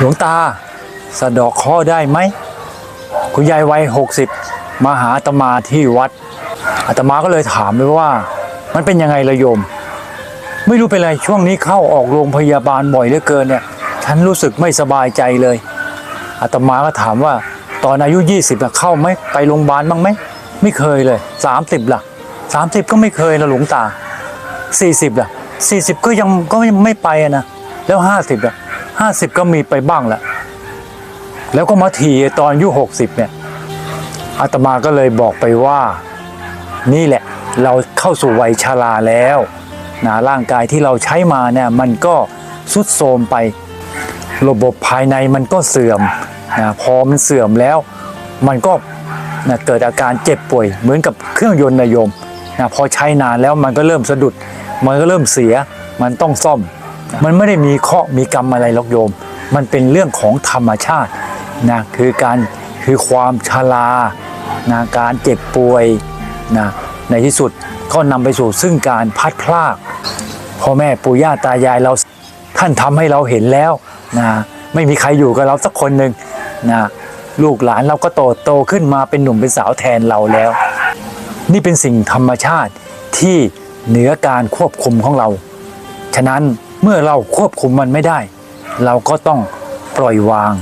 หลวงตาสะดอกข้อได้ไหมคุณยายวัยหกสิบมาหาอาตมาที่วัดอาตมาก็เลยถามไปว่า มันเป็นยังไงละโยม ไม่รู้เป็นไรช่วงนี้เข้าออกโรงพยาบาลบ่อยเหลือเกินเนี่ยฉันรู้สึกไม่สบายใจเลยอาตมาก็ถามว่าตอนอายุ 20น่ะเข้าไหมไปโรงพยาบาลบ้างไหมไม่เคยเลย 30ล่ะ30 ก็ไม่เคยนะหลวงตา 40ล่ะ40 ก็ยังก็ไม่ไปนะแล้ว 50ล่ะ 50ก็มีไปบ้างแหละ แล้วก็มาทีตอนอายุ60เนี่ยอาตมาก็เลยบอกไปว่า นี่แหละเราเข้าสู่วัยชราแล้วนะร่างกายที่เราใช้มาเนี่ยมันก็สุดโทรมไประบบภายในมันก็เสื่อมนะพอมันเสื่อมแล้ว มันก็นะเกิดอาการเจ็บป่วย เหมือนกับเครื่องยนต์นะโยมนะพอใช้นานแล้วมันก็เริ่มสะดุด มันก็เริ่มเสียมันต้องซ่อม มันไม่ได้มีเคราะห์มีกรรมอะไรหรอกโยม มันเป็นเรื่องของธรรมชาตินะคือการคือความชรานะการเจ็บป่วยนะในที่สุดก็นำไปสู่ซึ่งการพัดพลากพ่อแม่ปู่ย่าตายายเราท่านทำให้เราเห็นแล้วนะไม่มีใครอยู่กับเราสักคนหนึ่งนะลูกหลานเราก็โตโตขึ้นมาเป็นหนุ่มเป็นสาวแทนเราแล้ว นี่เป็นสิ่งธรรมชาติที่เหนือการควบคุมของเรา ฉะนั้น เมื่อเราควบคุมมันไม่ได้ เราก็ต้องปล่อยวาง